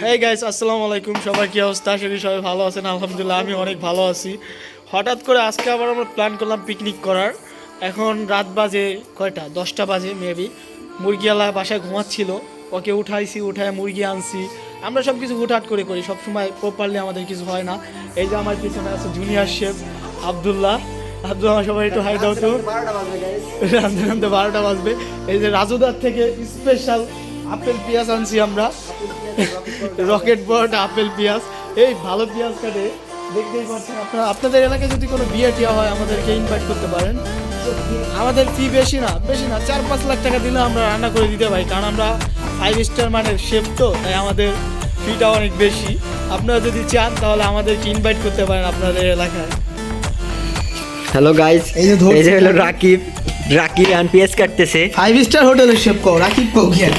হ্যাঁ গাইস আসসালামু আলাইকুম। সবাই কি অবস্থা? আশা করি সবাই ভালো আছেন। আলহামদুলিল্লাহ, আমি অনেক ভালো আছি। হঠাৎ করে আজকে আবার আমরা প্ল্যান করলাম পিকনিক করার। এখন রাত বাজে কয়টা? দশটা বাজে মেবি মুরগিওয়ালা বাসায় ঘুমাচ্ছিল। ওকে উঠাইছি, উঠায় মুরগি আনছি। আমরা সব কিছু হুটহাট করে করি। সব সময় প্রপারলি আমাদের কিছু হয় না। এই যে আমার পিছনে আছে জুনিয়র শেফ আবদুল্লাহ। আবদুল্লাহ সবাই একটু হাই দাও তো। রান্ধতে রান্ধতে বারোটা বাজবে। এই যে রাজুদার থেকে স্পেশাল আপেল পেঁয়াজ আনছি আমরা। রকেট বোর্ড আপেল পেঁয়াজ। এই ভালো পেঁয়াজ কাটে। দেখতেই পাচ্ছেন আপনারা। আপনাদের এলাকায় যদি কোনো বিয়ে টিয়া হয় আমাদেরকে ইনভাইট করতে পারেন। আমাদের ফি বেশি না বেশি না। চার পাঁচ লাখ টাকা দিলে আমরা রান্না করে দিতে পারি। কারণ আমরা ফাইভ স্টার মানের শেফ তো তাই আমাদের ফিটা অনেক বেশি। আপনারা যদি চান তাহলে আমাদেরকে ইনভাইট করতে পারেন আপনাদের এলাকায়। হ্যালো গাইস এই যে ধরছি। এই যে হলো রাকিব। রাকিব অ্যান্ড পিএস কাটতেছে। ফাইভ স্টার হোটেলের শেফ কো রাকিব কো গিয়া।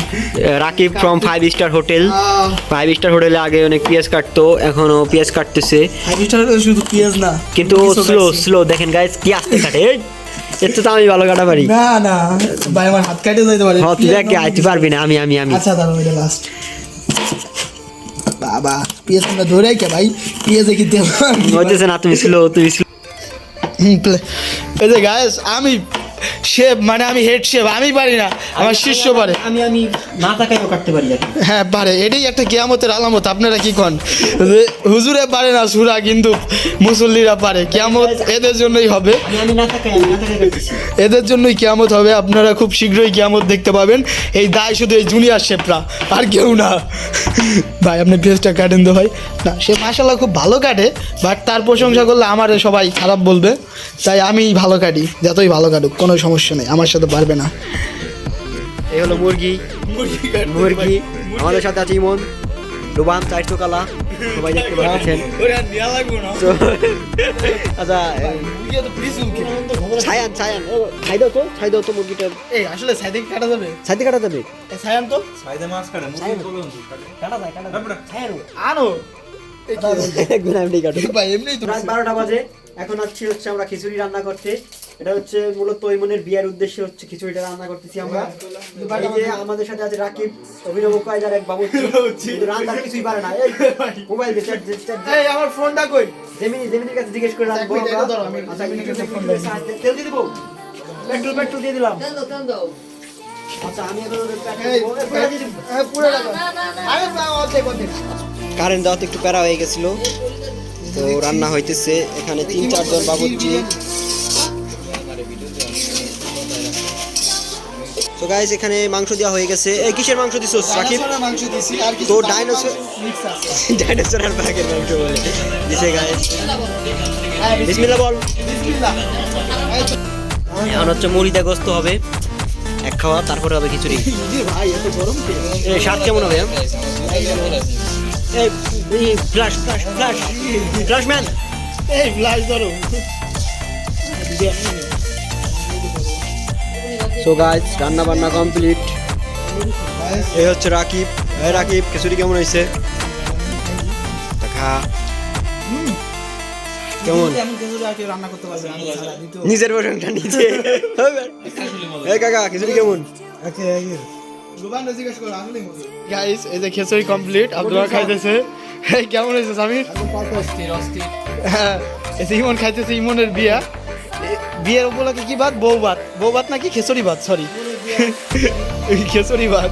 Rakib from five star hotel five star হোটেলে আগে অনেক পিএস কাটতো এখনও পিএস কাটতেছে। ফাইভ স্টার শুধু পেঁয়াজ না কিন্তু স্লো স্লো দেখেন গাইস কি আস্তে কাটে এর তো আমি ভালো কাটা পারি না না ভাই আমার হাত কাটে যাইতে পারে। হ্যাঁ তুই দেখ আইতে পারবি না আমি আমি আমি। আচ্ছা দাঁড়াও এটা লাস্ট বাবা আমরা ধরে কে ভাই পেঁয়াজে কি দেব হইতেছে না তুমি স্লো তুমি slow। এই যে গায়েস আমি শেফ মানে আমি হেড শেফ আমি পারি না আমার শিষ্য পারে। আমি আমি না তাকাইও কাটতে পারি হ্যাঁ পারে। এটাই একটা কিয়ামতের আলামত আপনারা কি কন? হুজুরে পারে না সুরা কিন্তু মুসল্লিরা পারে। কিয়ামত এদের জন্যই হবে। এদের জন্যই কিয়ামত হবে। আপনারা খুব শীঘ্রই কেয়ামত দেখতে পাবেন। এই দায় শুধু এই জুনিয়র শেফরা আর কেউ না। ভাই আপনি পেজটা কাটেন তো ভাই। না সে মাসাল্লাহ খুব ভালো কাটে বাট তার প্রশংসা করলে আমার সবাই খারাপ বলবে। তাই আমি ভালো কাটি যতই ভালো কাটুক। কোনো সমস্যা নেই আমার সাথে পারবে না। এই হলো মুরগি। মুরগি আমাদের সাথে আছে ইমন। ডুবান চারশো কালা। সবাই দেখতে পাচ্ছেন। আচ্ছা ছায়ান ছায়ান ও, ছাই দাও তো ছাই দাও তো মুরগিটা। এই আসলে কাটা যাবে। কাটা যাবে? ছায়ান তো? কাটা যায় কাটা যায়। ছায়ান আনো। কাটো। ভাই এমনি তো রাত বারোটা বাজে। এখন আছি হচ্ছে আমরা খিচুড়ি রান্না করতে। এটা হচ্ছে মূলত ইমনের বিয়ের উদ্দেশ্যে হচ্ছে খিচুড়িটা রান্না করতেছি আমরা। এই যে আমাদের সাথে আছে রাকিব অভিনব কায়দার এক বাবু কিন্তু রান্না কিছুই পারে না। এই মোবাইল দিয়ে দিয়ে- এই আমার ফোনটা কই? জেমিনি জেমিনির কাছে জিজ্ঞেস করে রাখব। আমি আচ্ছা, তেল দিয়ে দিবো? পেট্রোল পেট্রোল দিয়ে দিলাম। না অর্ধেক অর্ধেক। কারেন্ট দেওয়াতে একটু প্যারা হয়ে গেছিল। তো রান্না হইতেছে এখানে তিন চারজন বাবুর্চি। তো গাইস এখানে মাংস দেওয়া হয়ে গেছে। এই কিসের মাংস দিছো ডাইনোসরের মাংস দিছি। আর কিছু তো ডাইনোসর ডাইনোসর আর বাঘের মাংস বলে। দিছে গাইস হ্যাঁ বিসমিল্লাহ। বল। বিসমিল্লাহ। এখন হচ্ছে মুড়িতে গোস্ত হবে এক খাওয়া তারপরে হবে খিচুড়ি। যে ভাই এত গরম কে? এই স্বাদ কেমন হবে এই flash flash flash flash man এই ফ্লাশ ধরো। সো গাইস রান্না বান্না কমপ্লিট এই হচ্ছে রাকিব। এই রাকিব খিচুড়ি কেমন হয়েছে? খা কেমন? এমন কিছু আর কেউ রান্না করতে পারবে না, আমি ছাড়া দ্বিতীয় নিজের এই কাকা খিচুড়ি কেমন? গাইস এই যে খিচুড়ি কমপ্লিট আব্দুল্লাহ খাইতেছে। কেমন হয়েছে সামির? হ্যাঁ এই ইমন খাইতেছে ইমনের বিয়া। বিয়ের উপলক্ষে কি ভাত? বউ ভাত বউ ভাত নাকি খিচুড়ি ভাত? সরি খিচুড়ি ভাত।